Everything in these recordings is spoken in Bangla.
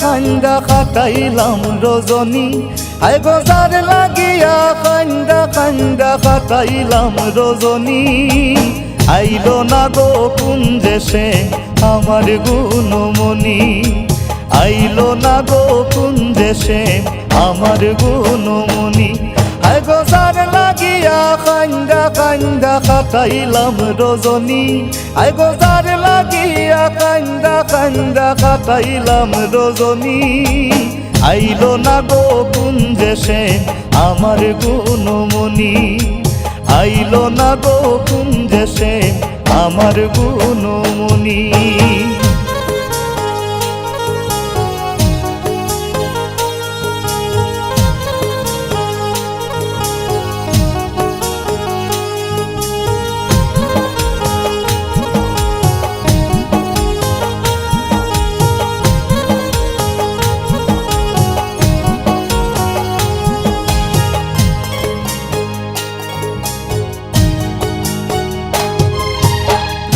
খান্দা খাটাইলাম রজনী। আই গজার লাগিয়া খান্দা খান্দা খাটাইলাম রজনী। আইল না গো কোন দেশে আমার গুণমণি। আইল না গো কোন দেশে আমার গুণমণি। খান্দা খাটাইলাম রজনী। আই গজার লাগিয়া কান্দা কান্দা কাটাইলাম রজনী। আইলো না গো কুঞ্জে সে আমার গুণমণি। আইলো না গো কুঞ্জে সে আমার গুণমণি।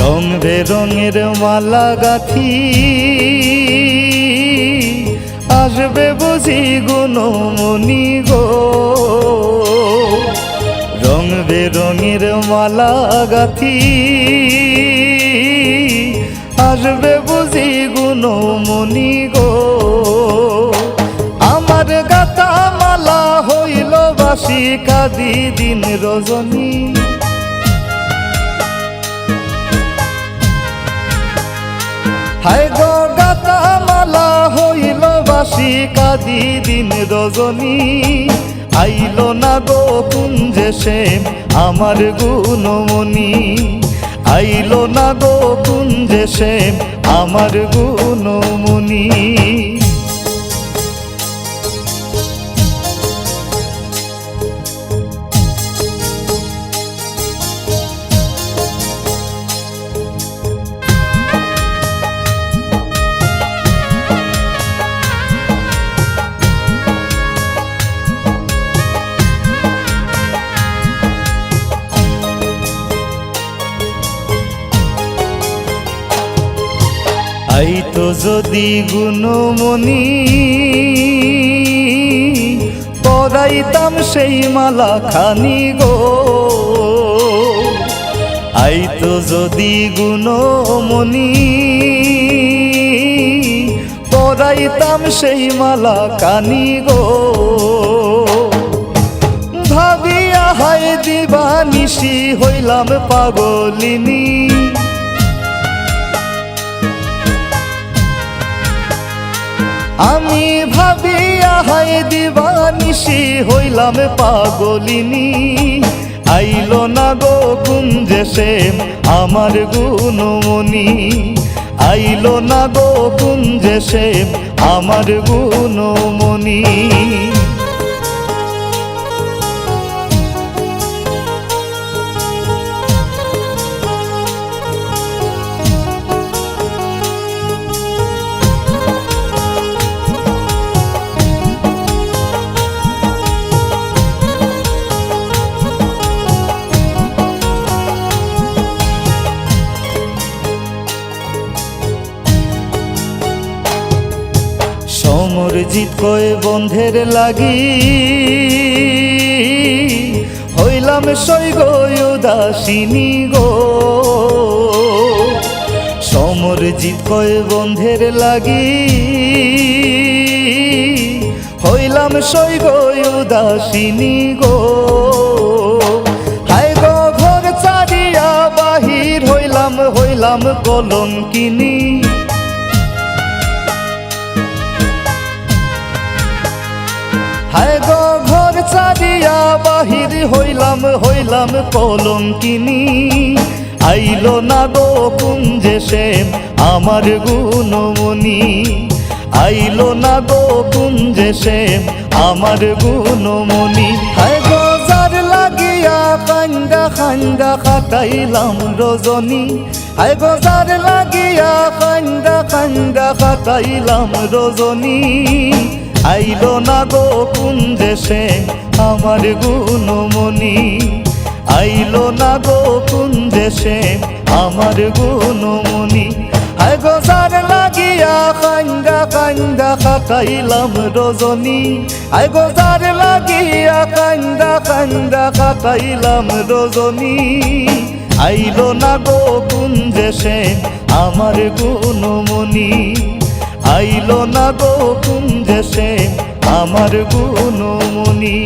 রং বেরঙের মালা গাথি। আসবে বুঝি গুণমণি গো। রং বেরঙের মালা গাথি। আসবে বুঝি গুণমণি গো। আমার গাতা মালা হইল বাসি কাদি দিন রজনী। হায় গো গাতা মালা হইল বাসি কাদি দিন রজনী। আইল না গো কুঞ্জে সে আমার গুণমণি। আইল না গো কুঞ্জে সে আমার গুণমণি। আইতো যদি গুণমণি পরাইতাম সেই মালা খানি গো আইতো যদি গুণমণি পরাইতাম সেই মালা কানি গো। ভাবিয়া হায় দিবানিশি হইলাম পাগলিনী। আমি ভাবি আহাই দিবানিশি হইলাম পাগলিনী। আইল না গো কুঞ্জে সে আমার গুণমণি। আইল না গো কুঞ্জে সে আমার গুণমণি। সমরজিৎ কয়ে বন্ধের লাগি। হইলাম সৈগ উদাসিনী গো। সমরজিৎ কয়ে বন্ধের লাগি। হইলাম সৈগ উদাসিনী গো। হায় গো ঘর চারিয়া বাহির হইলাম হইলাম কলঙ্কিনী। হায় গো ঘর চারিয়া বাহির হইলাম হইলাম কলঙ্কিনী। আইলো না গো কুঞ্জে সে আমার গুণমণি। আইলো না গো কুঞ্জে সে আমার গুণমণি। হায় গো যার লাগিয়া কান্দা খান্দা খাটাইলাম রজনী। হায় গো যার লাগিয়া কান্দা কান্দা খাটাইলাম রজনী। আইলো না গো কুঞ্জে সে আমার গুণমণি? আইলো না গো কুঞ্জে সে আমার গুণমণি? আয় গোসার লাগিয়া কান্দা কান্দা কাটাইলাম রজনী। আই গোজার লাগিয়া কান্দা কান্দা কাটাইলাম রজনী। আইলো না গো কুঞ্জে সে আমার গুণমণি? আইলো না গো কুঞ্জে সে আমার গুণমণি?